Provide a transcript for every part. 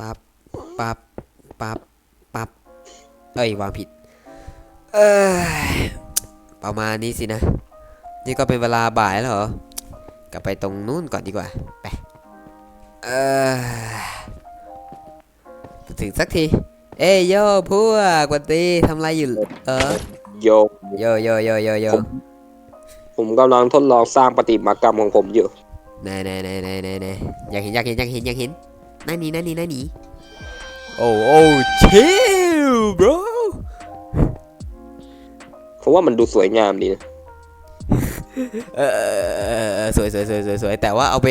ปั๊บปั๊บปั๊บปั๊บเอ้ยวางผิด เออประมาณนี้สินะ นี่ก็เป็นเวลาบ่ายแล้วเหรอกลับไปตรงนู้นก่อนดีกว่า ไป เออถึงสักที เอ้ยโยพวกวันตีทำอะไรอยู่เออโยกโยโยโยโยโยผมผมกำลังทดลองสร้างปฏิมากรรมของผมอยู่ไหนไหนไหนไหนไหนไหนอยากเห็นอยากเห็นอยากเห็นอยากเห็น นั่นนี่นั่นนี่นั่นนี่โอ้โอ้ชิล bro ผมว่ามันดูสวยงามดีนะเออเออเออเออสวยสวยสวยสวยสวยแต่ว่าเอาไป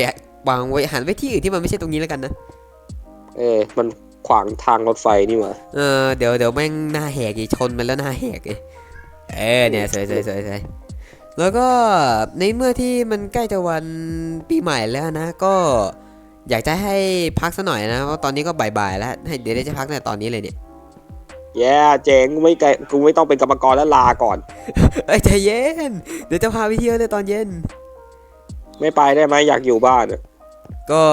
วางไว้หันไว้ที่อื่นที่มันไม่ใช่ตรงนี้แล้วกันนะ เออ มันขวางทางรถไฟนี่หว่าเออเดี๋ยวเดี๋ยวแม่งหน้าแหกอีกชนมันแล้วหน้าแหกอีกเออเนี่ยสวยสวยสวยสวยแล้วก็ในเมื่อที่มันใกล้จะวันปีใหม่แล้วนะก็ อยากจะให้พักสักหน่อยนะเพราะตอนนี้ก็บ่ายๆแล้วให้เดี๋ยวได้จะพักในตอนนี้เลยเนี่ยแย่เจ๋งกูไม่ไกลกูไม่ต้องเป็นกรรมกรแล้วลาก่อนเอ้ยใจเย็น เดี๋ยวจะพาไปเที่ยวในตอนเย็น ไม่ไปได้ไหมอยากอยู่บ้านอะก็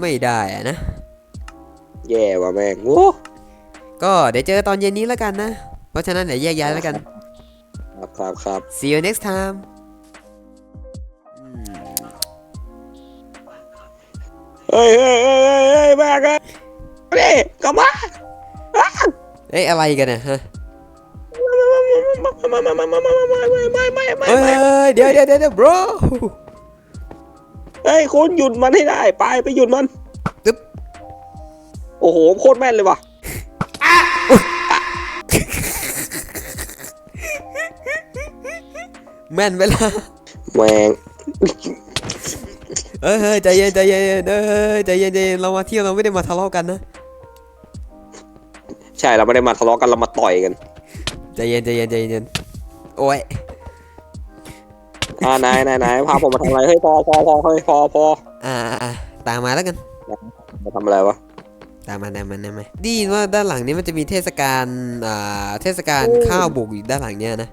ไม่ได้อะนะ แย่ว่ะแม่งโอ้ก็เดี๋ยวเจอตอนเย็นนี้แล้วกันนะ เพราะฉะนั้นเดี๋ยวแยกย้ายแล้วกัน ครับครับครับ see you next time เฮ้ยเฮ้ยเฮ้ยเฮ้ยเฮ้ยมากันเฮ้ยกลับมาอ้าวเฮ้ยอะไรกันเนี่ยฮะมามามามามามามาไม่ไม่ไม่ไม่เฮ้ไม่ยเดี๋ยวเดี๋ยวเดี๋ยว bro เฮ้ยคุณหยุดมันให้ได้ไปไปหยุดมันตึ๊บ โอ้โหโคตรแม่นเลยว่ะแม่นเวลาแมง เอ้ยเฮ้ยใจเย็นใจเย็นเอ้ยใจเย็นใจเย็นเรามาเที่ยวเราไม่ได้มาทะเลาะกันนะใช่เราไม่ได้มาทะเลาะกันเรามาต่อยกันใจเย็นใจเย็นใจเย็นโอ้ยอ่านายนายนายพาผมมาทำอะไรเฮ้ยพอพอพอเฮ้ยพอพออ่าอ่าอ่าตามมาแล้วกันมาทำอะไรวะตามมาตามมาตามมาไดีว่าด้านหลังนี้มันจะมีเทศกาลอ่าเทศกาลข้าวบุกอยู่ด้านหลังเนี้ยนะ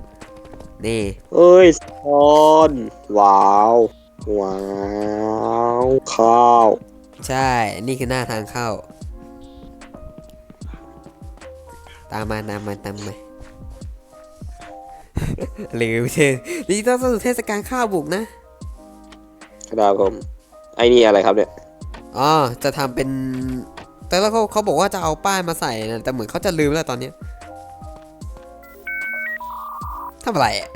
นี่เอ้ยซอนว้าว ว้าวข้าว ใช่ นี่คือหน้าทางเข้า ตามมาตามมาตามมาหรือเช่นดิจิตอลสู่เทศกาลข้าวบุกนะครับผม ไอ้นี่อะไรครับเนี่ย อ๋อ จะทำเป็น แต่แล้วเขาเขาบอกว่าจะเอาป้ายมาใส่นะ แต่เหมือนเขาจะลืมแล้วตอนเนี้ยทำอะไรอะ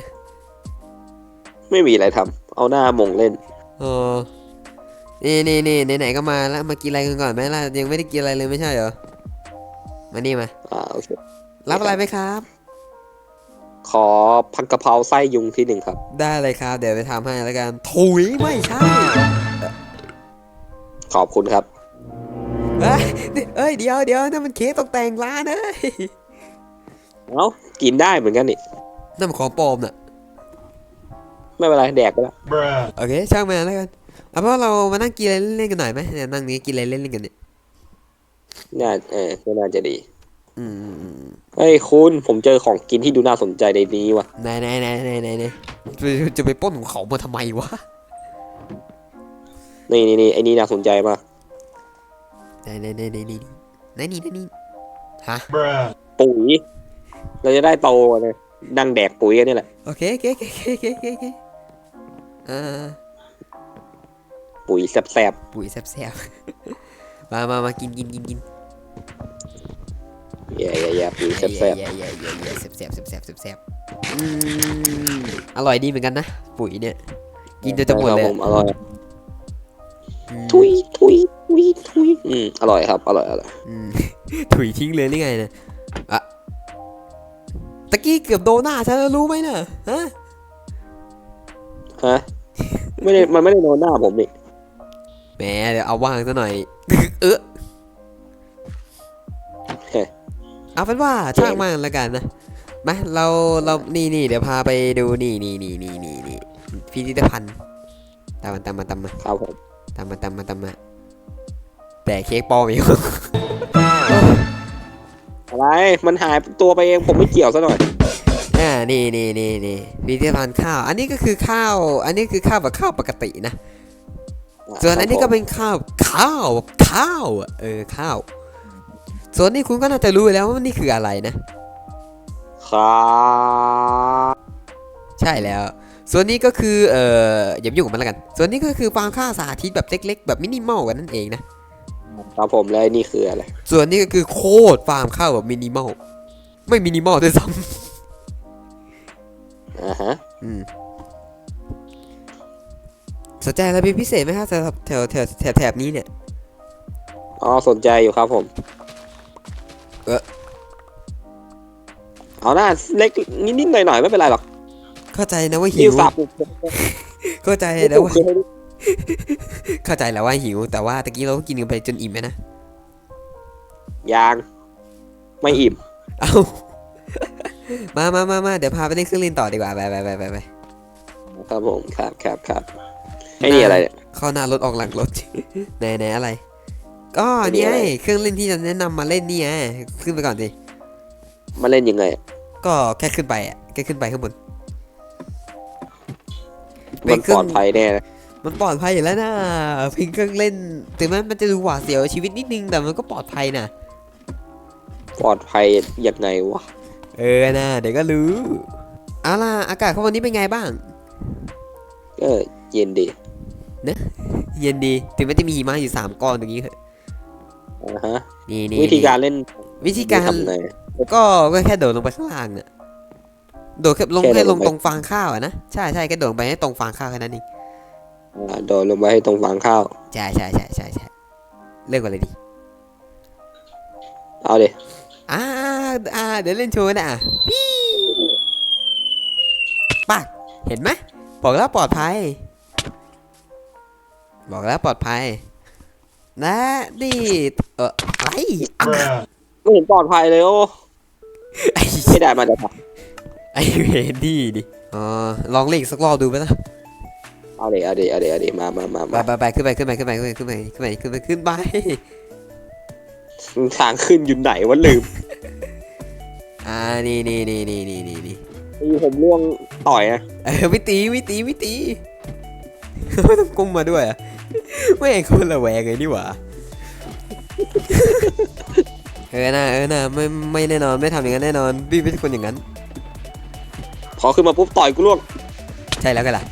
ไม่มีอะไรทำเอาหน้าหมงเล่นเออนี่นี่นี่ไหนๆก็มาแล้วมากินอะไรกันก่อนไหมล่ะยังไม่ได้กินอะไรเลยไม่ใช่เหรอมานี่มาอ่าโอเครับอะไรไหมครับ ขอผักกะเพราไส้ยุงที่หนึ่งครับ ได้เลยครับ เดี๋ยวไปทำให้แล้วกัน ถุยไม่ใช่ ขอบคุณครับเอ้ยเอ้ยเดี๋ยวเดี๋ยวนั่นมันเค้กตกแต่งร้านเอ้ยเอ้ากินได้เหมือนกันนี่นั่นมันของปลอมน่ะ ไม่เป็นไรแดกไปแล้วโอเคช่างมันแล้วกันเอาเพราะเรามานั่งกินอะไรเล่นๆกันหน่อยไหมเนี่ยนั่งนี้กินอะไรเล่นๆกันเนี่ยน่าเออก็น่าจะดีอืมอืมอืมเฮ้ยคุณผมเจอของกินที่ดูน่าสนใจในนี้ว่ะไหนไหนไหนไหนไหนไหนจะจะไปปล้นของเขามาทำไมวะนี่นี่นี่ไอ้นี่น่าสนใจมากไหนไหนไหนไหนไหนไหนนี่ไหนนี่ฮะปุ๋ยเราจะได้โตเลยนั่งแดกปุ๋ยกันนี่แหละโอเคโอเคโอเคโอเคโอเค โอเคอ่าปุ๋ยแสบปุ๋ยแซ่บๆ มามามากินกินกินกินๆแย่แย่แย่ปุ๋ยแสบแย่แย่แย่แย่แย่แซ่บแซ่บแซ่บแซ่บแซ่บแซ่บอืมอร่อยดีเหมือนกันนะ ปุ๋ยเนี่ยๆกินจนจะหมดเลยครับผอร่อย อืม ทุยทุยทุยทุยอืมอร่อยครับ อร่อยอร่อยอืม ถุยทิ้งเลยหรือไงนะอะตะกี้เกือบโดนหน้าฉันแล้วรู้ไหมน่ะฮะ ฮะ ไม่ได้ มันไม่ได้โดนหน้าผมนี่แหมเดี๋ยวเอาว่างซะหน่อย เออเฮ้ยเอาเป็นว่าช่างมันแล้วกันนะมาเราเรานี่นี่เดี๋ยวพาไปดูนี่นี่นี่นี่นี่นี่พิพิธภัณฑ์ตามมาตามมาตามมาครับผมตามมาตามมาตามมา แต่เค้กปลอมอีกอะไร มันหายตัวไปเองผมไม่เกี่ยวซะหน่อย อ่านี่นี่นี่นี่พิพิธภัณฑ์ข้าว อันนี้ก็คือข้าว อันนี้คือข้าวแบบข้าวปกตินะอ๋อส่วนอันนี้คก็รับผมเป็นข้าวข้าวข้าวอะเออข้าว ส่วนนี้คุณก็น่าจะรู้แล้วว่านี่คืออะไรนะครับใช่แล้ว ส่วนนี้ก็คือเอ่ออย่าไปยุ่งกับมันแล้วกัน ส่วนนี้ก็คือฟาร์มข้าวสาธิตแบบเล็ก ๆ แบบมินิมอลกันนั่นเองนะครับผมแล้วไอ้นี่คืออะไร ส่วนนี้ก็คือโคตรฟาร์มข้าวแบบมินิมอลไม่มินิมอลด้วยซ้ อ่าฮะำอืมสนใจอะไรเป็นพิเศษไหมครับสำหรับแถวแถวแถบแถบนี้เนี่ย อ๋อ สนใจอยู่ครับผม เอ๊ะเอาหน้าเล็กนิดๆหน่อยๆไม่เป็นไรหรอกเข้าใจนะว่าหิหิววสับเข้าใจไม่แล้วถูกว่าคือให้เข้าใจแล้วว่าหิว แต่ว่าตะกี้เราก็กินกันไปจนอิ่มไหมนะ ยาง ไม่อิ่ม เอา มามามามาเดี๋ยวพาไปเล่นเครื่องเล่นต่อดีกว่าไปไปไปไปไปครับผมครับครับครับไอ้นี่อะไรเนี่ยเข้าหน้ารถออกหลังรถ ไหนไหนอะไร ก็นี่ไงเครื่องเล่นที่จะแนะนำมาเล่นนี่ไงขึ้นไปก่อนสิมาเล่นยังไง ก็แค่ขึ้นไปอะแค่ขึ้นไปข้างบนเป็มันนเครื่ปองลอดภัยแน่นะมันปลอดภัยอยู่แล้วนะเพียงเครื่องเล่นถึงแม้มันจะดูหวาดเสียวชีวิตนิดนึงแต่มันก็ปลอดภัยนะปลอดภัยยังไงวะ เออนะเดี๋ยวก็รู้เอาล่ะอากาศของวันนี้เป็นไงบ้างก็เย็นดีเย็นดีถึงแม้จะมีหิมะอยู่สามก้อนตรงนี้เถอะอ่าฮะนี่นี่วิธีการเล่นวิธีการทำไงก็ก็แค่โดดลงไปข้างล่างเนี่ยโดดแค่ลงแค่แค่โดดลลงงไปตรงฟางข้าวอะนะใช่ใช่แค่โดดลงไปให้ตรงฟางข้าวแค่นั้นเองอ่าโดดลงไปให้ตรงฟางข้าวใช่ใช่ใช่ใช่ใช่เลือกก่อนเลยดิเอาดิ อ่าอ่าเดี๋ยวเล่นโชว์นะพี่ปักเห็นไหมบอกแล้วปลอดภัย บอกแล้วปลอดภัย นะดิเออไอ้ไม่เห็นปลอดภัยเลยโอ้ไม่ได้มาจากไอ้เวดี้ดิอ๋อลองเล่นสักรอบดูไหมนะเอาเดี๋ยวเอาเดี๋ยวเอาเดี๋ยวมามามาไปไปขึ้นไปขึ้นไปขึ้นไปขึ้นไปขึ้นไปขึ้นไปขึ้นไป ทางขึ้นอยู่ไหนวะลืมอ่านี่นี่นี่นี่นี่นี่นี่มีผมล่วงต่อยนะเออไม่ตีไม่ตีไม่ตีไม่ต้องกุ้มมาด้วยอะไม่งคนละแวงเลยนี่หว่าเออนะเออนะไม่ไม่แน่นอนไม่ทำอย่างนั้นแน่นอนพี่ไม่ใช่คนอย่างนั้น พอขึ้นมาปุ๊บต่อยกูล่วงใช่แล้วกันล่ะ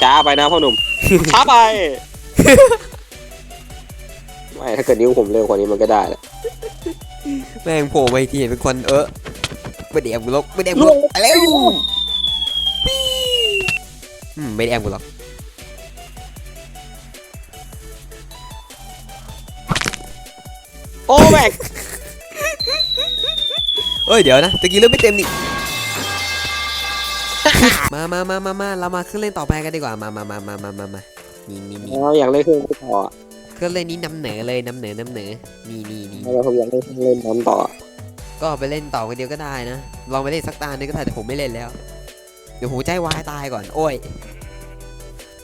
ช้าไปนะพ่อหนุ่มช้าไป ไม่ถ้าเกิดนิ้วผมเร็วกว่านี้มันก็ได้แหละแม่งโผล่มาอีกทีเห็นเป็นคนเออไม่ได้แอบกูหรอกไม่ได้แอบกูหรอกไปแล้วปี้อืมไม่ได้แอบกูหรอกโอ้แม็กเอ้ยเดี๋ยวนะตะกี้เริ่มไม่เต็มนี่มามามามามาเรามาเครื่องเล่นต่อไปกันดีกว่ามามามามามามามานี่นี่นี่เราอยากเล่นเครื่องเล่นต่อ อะเครื่องเล่นนี้นำเหนือเลยนำเหนือนำเหนือนี่นี่นี่เราผมอยากเล่นเครื่องเล่นนั้นต่อก็ไปเล่นต่อกันเดียวก็ได้นะลองไปเล่นสักตาหนึงก็ได้แต่ผมไม่เล่นแล้ว เดี๋ยวหูใจวายตายก่อนโอ้ย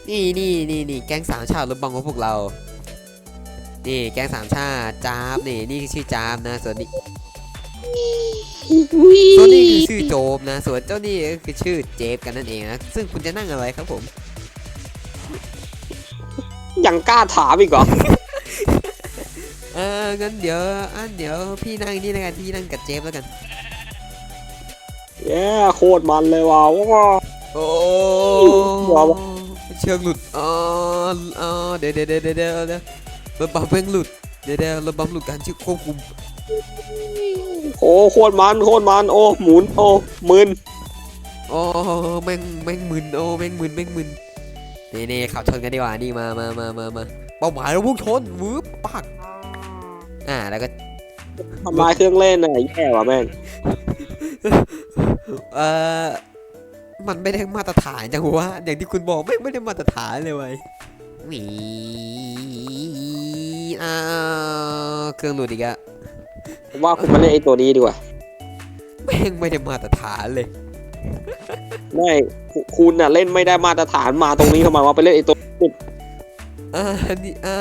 นี่นี่นี่นี่แก๊งสามชาติรถบังของพวกเรา นี่แก๊งสามชาติจามนี่นี่คือชื่อจามนะ ส่วนนี้ส่วนนี้คือชื่อโจมนะ ส่วนเจ้านี่ก็คือชื่อเจฟกันนั่นเองนะซึ่งคุณจะนั่งอะไรครับผม ยังกล้าถามอีกเหรอเอองั้นเดี๋ยวอันเดี๋ยวพี่นั่งนี่แล้วกันพี่นั่งกับเจฟแล้วกัน แย่โคตรมันเลยว่ะว้าว โอ้ว้าว เชือกหลุดอ๋ออ๋อเดี๋ยวเดี๋ยวเดี๋ยวเดี๋ยวเดี๋ยวเดี๋ยวรถบัมเพิ่งหลุดเดี๋ยวเดี๋ยวรถบัมหลุดการชื่อควบคุมโอ้โคตรมันโคตรมันโอ้หมุนโอ้มึน โอ้แม่งแม่งมึนโอ้แม่งมึนแม่งมึน นี่นี่ขับชนกันดีกว่านี่มามามามามาเป้าหมายเราพุ่งชนวืบปักอ่าแล้วก็ทำลายเครื่องเล่นน่ะแย่ว่ะแม่งเออมันไม่ได้มาตรฐานจังวะอย่างที่คุณบอกไม่งไม่ได้มาตรฐานเลยเว้ยหวีอ้าวเครื่องหลุดอีกอะผมว่าคุณมาเล่นไอ้ตัวนี้ดีกว่าแม่งไม่ได้มาตรฐานเลย ไม่คุคุณน่ะเล่นไม่ได้มาตรฐานมาตรงนี้ทำไมวะไปเล่นไอ้ตัวอ่านี่อ่า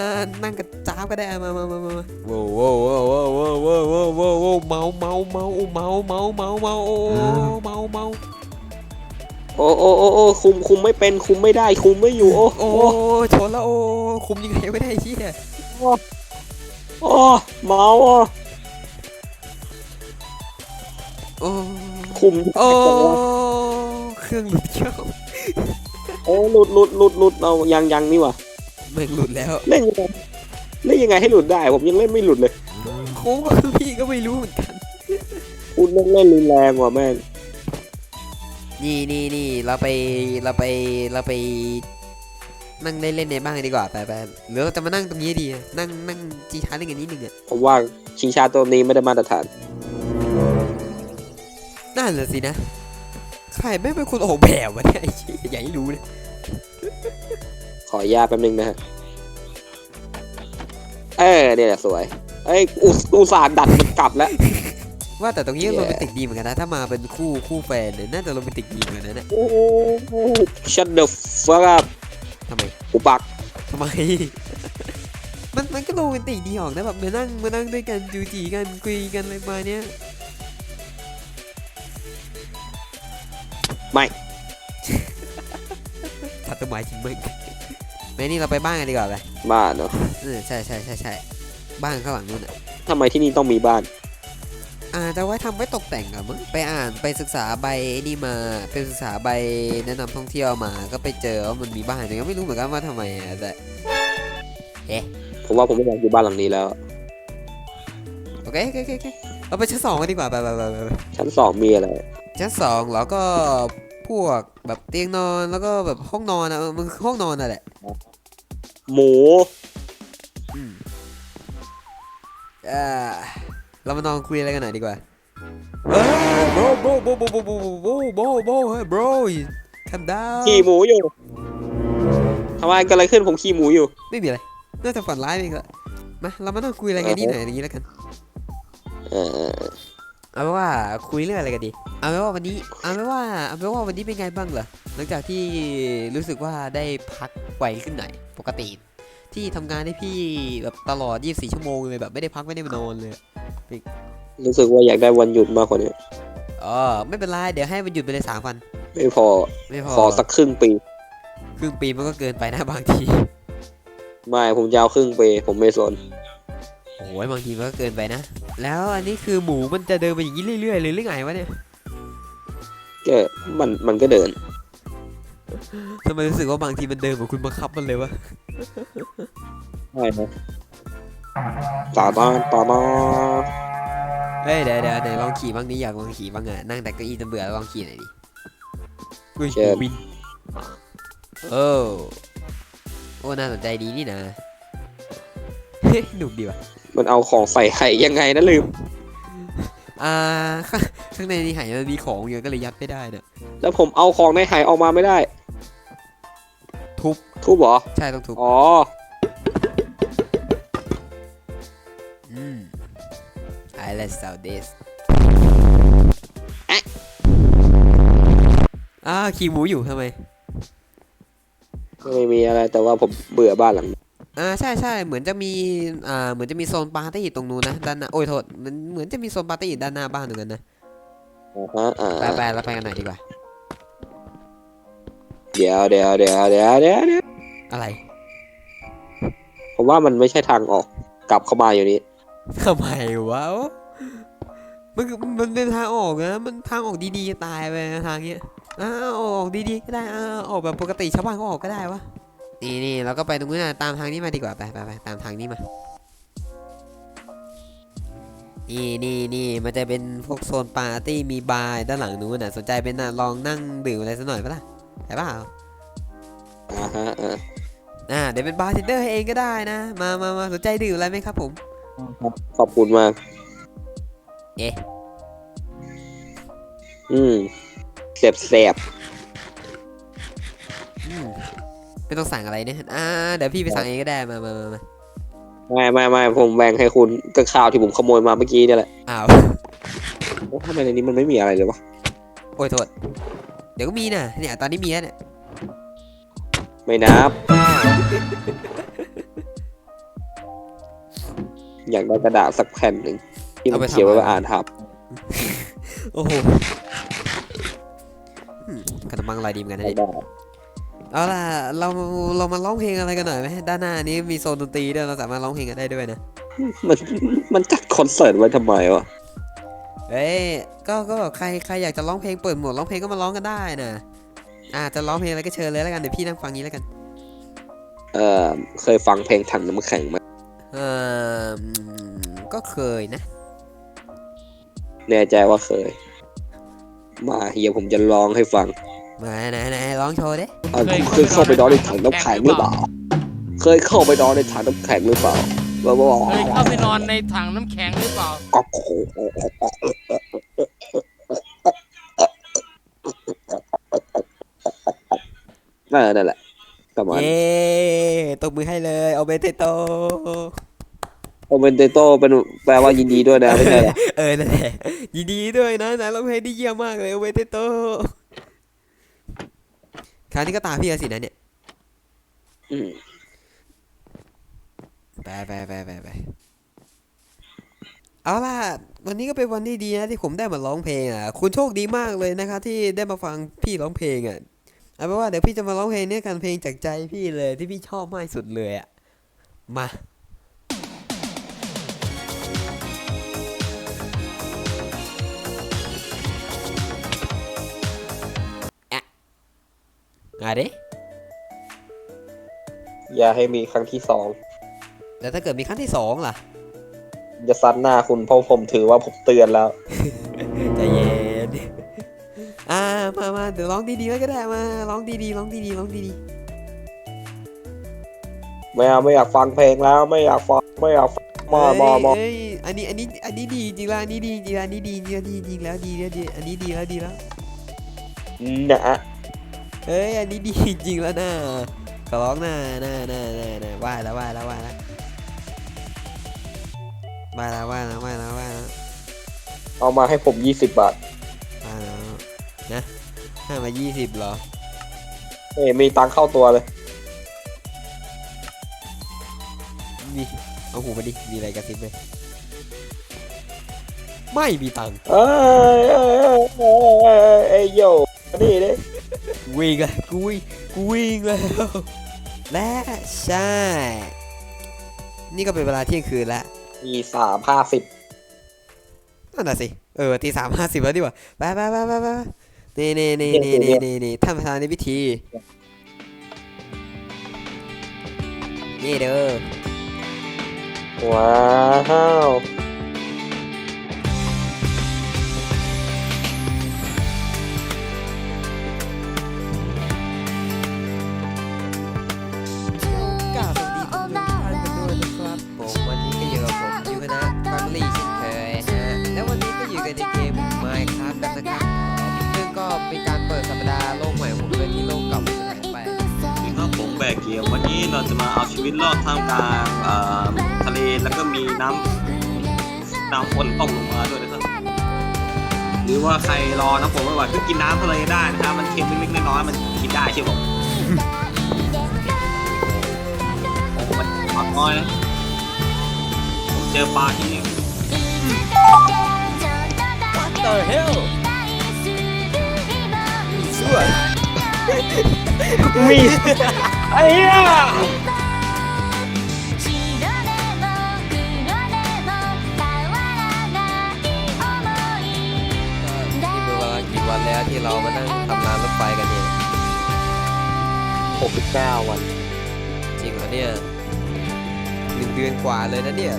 นั่งกับจ้าบก็ได้อะมามามามามาโว้วโว้วโว้วโว้วโว้วโว้วโว้วโว้วโว้วเมาเมาเมาเมาเมาเมาเมาโอ้เมาเมาอโอ้โอ้โอ้โอ้คุมคุมไม่เป็นคุมไม่ได้ คุมไม่อยู่โอ้โอ้โอ้ชนแล้วโอ้คุมยังไงไม่ได้ไอ้เชี่ยโอ้เมาอะ โอ้คุมโอ้เครื่องหลุดเขี้ยวโอ้หลุดหลุดหลุดหลุดเอายังยังนี่วะแม่งหลุดแล้วเล่นยังไงเล่นยังไงให้หลุดได้ ผมยังเล่นไม่หลุดเลยโค้งก็คือพี่ก็ไม่รู้เหมือนกันคุณเล่นเล่นรุนแรงว่ะแม่งนี่นี่นี่เราไปเราไปเราไป นั่งเล่นเล่นในบ้านกันดีกว่าไปไปหรือเราจะมานั่งตรงนี้ดีอะนั่งนั่งจีท้าเล่นกันนิดนึงอะผมว่าชิงชาตัวนี้ไม่ได้มาตรฐาน นั่นแหละสินะ ใครไม่เป็นคนออกแบบวะเนี่ยไอ้เชี่ยอย่าให้รู้เลยขออนุญาตแป๊บนึงนะฮะ เออเนี่ยแหละสวย เอ้ยอุตอุตส่าห์ดัดมันกลับแล้ว ว่าแต่ตรงนี้แย่โรแมนติกดีเหมือนกันนะ ถ้ามาเป็นคู่คู่แฟนเนี่ยน่าจะโรแมนติกดีเหมือนกันนะเนี่ยโอ้โห shut the fuck up ทำไมอุปักทำไม มันมันก็โรแมนติกดีออกนะแบบมานั่งมานั่งด้วยกันจูจีกันคุยกันอะไรประมาณเนี้ย ไม่ ตัดต้นไม้ทิ้งมึงแม่นี่เราไปบ้านกันดีกว่าไปบ้านเนาะเออใช่ใช่ใช่ใช่บ้านข้างหลังนู่นอะทำไมที่นี่ต้องมีบ้านอาจจะไว้ทำไว้ตกแต่งอะมึงไปอ่านไปศึกษาใบนี่มาไปศึกษาใบแนะนำท่องเที่ยวมาก็ไปเจอว่ามันมีบ้านแต่ก็ไม่รู้เหมือนกันว่าทำไมอะแต่ผมว่าผมไม่อยากอยู่บ้านหลังนี้แล้ว โอเคโอเคโอเคโอเคเราไปชั้นสองกันดีกว่าไปไปไปไปไปชั้นสองมีอะไร ชั้นสองแล้วก็พวกแบบเตียงนอนแล้วก็แบบห้องนอนอะเออมันคือห้องนอนน่ะแหละหมู อืมอ่าเรามานอนคุยอะไรกันหน่อยดีกว่าเฮ้ย bro bro bro bro bro bro bro bro bro เฮ้ย bro calm down ขี่หมูอยู่ทำไมเกิดอะไรขึ้นผมขี่หมูอยู่ ไม่มีอะไรน่าจะฝันร้ายไปอีกแล้วมาเรามานั่งคุยอะไรกันนี่หน่อยอย่างนี้แล้วกัน เออ เอาเป็นว่าคุยเรื่องอะไรกันดี เอาเป็นว่าวันนี้ เอาเป็นว่า เอาเป็นว่าวันนี้เป็นไงบ้างเหรอ หลังจากที่รู้สึกว่าได้พักไวขึ้นหน่อย ปกติ ที่ทำงานให้พี่แบบตลอด 24 ชั่วโมงเลยแบบไม่ได้พักไม่ได้มานอนเลย รู้สึกว่าอยากได้วันหยุดมากกว่านี้อ๋อไม่เป็นไร เดี๋ยวให้มันหยุดไปเลยสามวัน ไม่พอ ไม่พอ ขอสักครึ่งปี ครึ่งปีมันก็เกินไปนะบางที ไม่ ผมจะเอาครึ่งปี ผมไม่สน โอ้ยบางทีมันก็เกินไปนะ แล้วอันนี้คือหมูมันจะเดินไปอย่างนี้เรื่อยๆเลยหรือไงวะเนี่ยก็มันมันก็เดินทำไมรู้สึกว่าบางทีมันเดินเหมือนคุณบังคับมันเลยวะใช่ครับต่อมาต่อมาเฮ้ยเดี๋ยวเดี๋ยวเดี๋ยวลองขี่บ้างนี่อยากลองขี่บ้างอะนั่งแต่เก็อีจนเบื่อแล้วลองขี่หน่อยดิอุ้ยเชิญบินโอ้โอ้น่าสนใจดีนี่นะเฮ้ยหนุกดีว่ะ มันเอาของใส่ไข่ยังไงนะลืม อ่าข้างข้างในนี่หายมันมีของเยอะก็เลยยัดไม่ได้เนี่ยแล้วผมเอาของในไหออกมาไม่ได้ ทุบทุบเหรอ ใช่ต้องทุบอ๋อ อืม I let's sell this เอ๊ะอ่าขี่หมูอยู่ทำไม ไม่มีอะไรแต่ว่าผมเบื่อบ้านหลังนี้ อ่าใช่ใช่เหมือนจะมีอ่าเหมือนจะมีโซนปาร์ตี้ตรงนู้นนะด้านหน้าโอ้ยโทษมันเหมือนจะมีโซนปาร์ตี้ด้านหน้าบ้านเหมือนกันนะอ่าฮะอ่าไปไปเราไปกันหน่อยดีกว่า เดี๋ยวเดี๋ยวเดี๋ยวเดี๋ยวเดี๋ยวเดี๋ยวอะไรผมว่ามันไม่ใช่ทางออกกลับเข้ามาอยู่นี้ทำไมวะมันคือมันเป็นทางออกนะมันทางออกดีๆตายไปนะทางเนี้ยอ่าเอาออกดีๆก็ได้อ่าออกแบบปกติชาวบ้านก็ออกก็ได้วะ นี่นี่เราก็ไปตรงนู้นนะตามทางนี้มาดีกว่าไปไปไปตามทางนี้มา นี่นี่นี่มันจะเป็นพวกโซนปาร์ตี้มีบาร์ด้านหลังนู้นน่ะ สนใจเป็นน่ะลองนั่งดื่มอะไรสักหน่อยปะล่ะใช่เปล่าอ่าฮะอ่าอ่าเดี๋ยวเป็นบาร์เทนเดอร์ให้เองก็ได้นะ มามามาสนใจดื่มอะไรไหมครับผมขอบคุณมากเอ๊ะ อืมเสบเสบ ไม่ต้องสั่งอะไรเนี่ยอ่าเดี๋ยวพี่ไปสั่งเองก็ได้มามามามาไม่ไม่ไม่ผมแบ่งให้คุณก็ข้าวที่ผมขโมยมาเมื่อกี้เนี่ยแหละอ้าวโอ้ทำไมในนี้มันไม่มีอะไรเลยวะโอ้ยโทษ เดี๋ยวก็มีนะเนี่ยตอนนี้มีแล้วเนี่ยไม่นับ อยากได้กระดาษสักแผ่นหนึ่งที่มันเขียนไว้ว่าอ่านทับ โอ้โหอืมขนมปังอร่อยดีเหมือนกันนะไม่เนี่ยได้ เอาล่ะเราเรามาร้องเพลงอะไรกันหน่อยไหมด้านหน้านี้มีโซนดนตรีด้วยเราสามารถร้องเพลงกันได้ด้วยนะ มันมันจัดคอนเสิร์ตไว้ทำไมวะเอ้ยก็ก็ใครใครอยากจะร้องเพลงเปิดโหมดร้องเพลงก็มาร้องกันได้นะอ่าจะร้องเพลงอะไรก็เชิญเลยแล้วกันเดี๋ยวพี่นั่งฟังนี้แล้วกัน เออเคยฟังเพลงถังน้ำแข็งไหมเอออืมก็เคยนะ แน่ใจว่าเคย มาเฮียผมจะร้องให้ฟัง มาไหนไหนร้องโชว์ดิอะคุณเคยเข้าไปนอนในถังน้ำแข็งหรือเปล่า เคยเข้าไปนอนในถังน้ำแข็งหรือเปล่าว่าว่าเคยเข้าไปนอนในถังน้ำแข็งหรือเปล่า ก็โคนั่นนั่นแหละประมาณเย้ตบมือให้เลยเอาเบเตโตโอเมนเตโตเป็นแปลว่ายินดีด้วยนะไม่ใช่เหรอ เออนั่นแหละยินดีด้วยนะนะร้องเพลงที่เยี่ยมมากเลยเอาเบเตโต คราวนี้ก็ตามพี่แล้วสินะเนี่ย อืมไปไปไปไปไปเอาล่ะ วันนี้ก็เป็นวันที่ดีนะที่ผมได้มาร้องเพลงอะ คุณโชคดีมากเลยนะคะ ที่ได้มาฟังพี่ร้องเพลงอะ เอาเป็นว่าเดี๋ยวพี่จะมาร้องเพลงเนี้กันเพลงจากใจพี่เลยที่พี่ชอบมากที่สุดเลยอะ มา มาดิอย่าให้มีครั้งที่สองแล้วถ้าเกิดมีครั้งที่สองล่ะจะซัดหน้าคุณเพราะผมถือว่าผมเตือนแล้ว ใจเย็น อ่า มามาเดี๋ยวร้องดีๆไว้ก็ได้มาร้องดีๆร้องดีๆร้องดีไม่เอาไม่อยากฟังเพลงแล้ว ไม่อยากฟังไม่อยากฟังๆมอมอมอเอ้ยอันนี้ อันนี้ อันนี้ดีจริงแล้วอันนี้ดีจริงแล้วอันนี้ดีจริงแล้วดีจริงแล้วดีแล้วดี อันนี้ดีแล้วดีแล้ว นะ เอ้ยอันนี้ดีจริงแล้วนะขอร้องนะนะนะนะนะว่าแล้วว่าแล้วว่าแล้วว่าแล้วว่าแล้วว่าแล้วว่าแล้วเอามาให้ผมยี่สิบบาทว่าแล้วนะห้ามายี่สิบเหรอเอ้ยมีตังค์เข้าตัวเลยนี่เอาหูมาดิมีอะไรกระซิบไหมไม่มีตังค์ เอ้ยเอ้ยเอ้ยเอ้ยเอ้ยโยนี่เลย วิ่งเลยกูวิ่งกูวิ่งแล้วและใช่ นี่ก็เป็นเวลาเที่ยงคืนแล้วมีสามห้าสิบนั่นน่ะสิ เออตีสามห้าสิบแล้วดีกว่าไปไปไปไปไปนี่นี่นี่นี่นี่นี่นี่ท่านประธานในพิธี นี่เด้อว้าว เกียว วันนี้เราจะมาเอาชีวิตรอดท่ามกลางเอ่อทะเลแล้วก็มีน้ำน้ำฝนตกลงมาด้วยนะครับหรือว่าใครรอน้ำฝนไม่ไหวก็กินน้ำทะเลได้นะครับมันเค็มเล็กๆน้อยๆมันกินได้ใช่ผมโอ้มันปลาน้อยนะผมเจอปลาที่นี่ What the hell ช่วย มี ไอ้เหี้ยนี่เป็นเวลากี่วันแล้วที่เรามานั่งทำรางรถไฟกันเนี่ยหกสิบเก้าวัน จริงเหรอเนี่ยหนึ่งเดือนกว่าเลยนะเนี่ย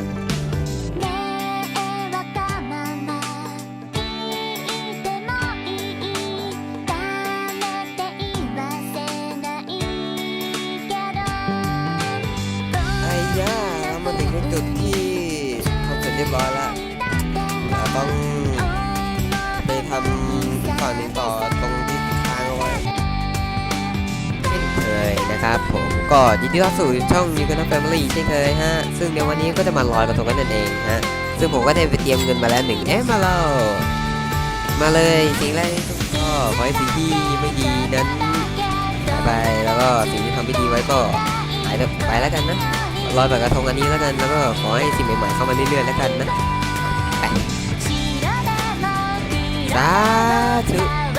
ก็ยินดีต้อนรับสู่ช่องยูกันแฟมิลี่เช่นเคยฮะ ซึ่งในวันนี้ก็จะมาลอยกระทงกันนั่นเองฮะ ซึ่งผมก็ได้ไปเตรียมเงินมาแล้วหนึ่งเอ๊ะมาแล้วมาเลยสิ่งแรกก็ขอให้สิ่งที่ไม่ดีนั้นหายไปแล้วก็สิ่งที่ทำไม่ดีไว้ก็หายไปแล้วกันนะลอยแบบกระทงอันนี้แล้วกันแล้วก็ขอให้สิ่งใหม่ๆเข้ามาเรื่อยๆแล้วกันนะไปสาธุ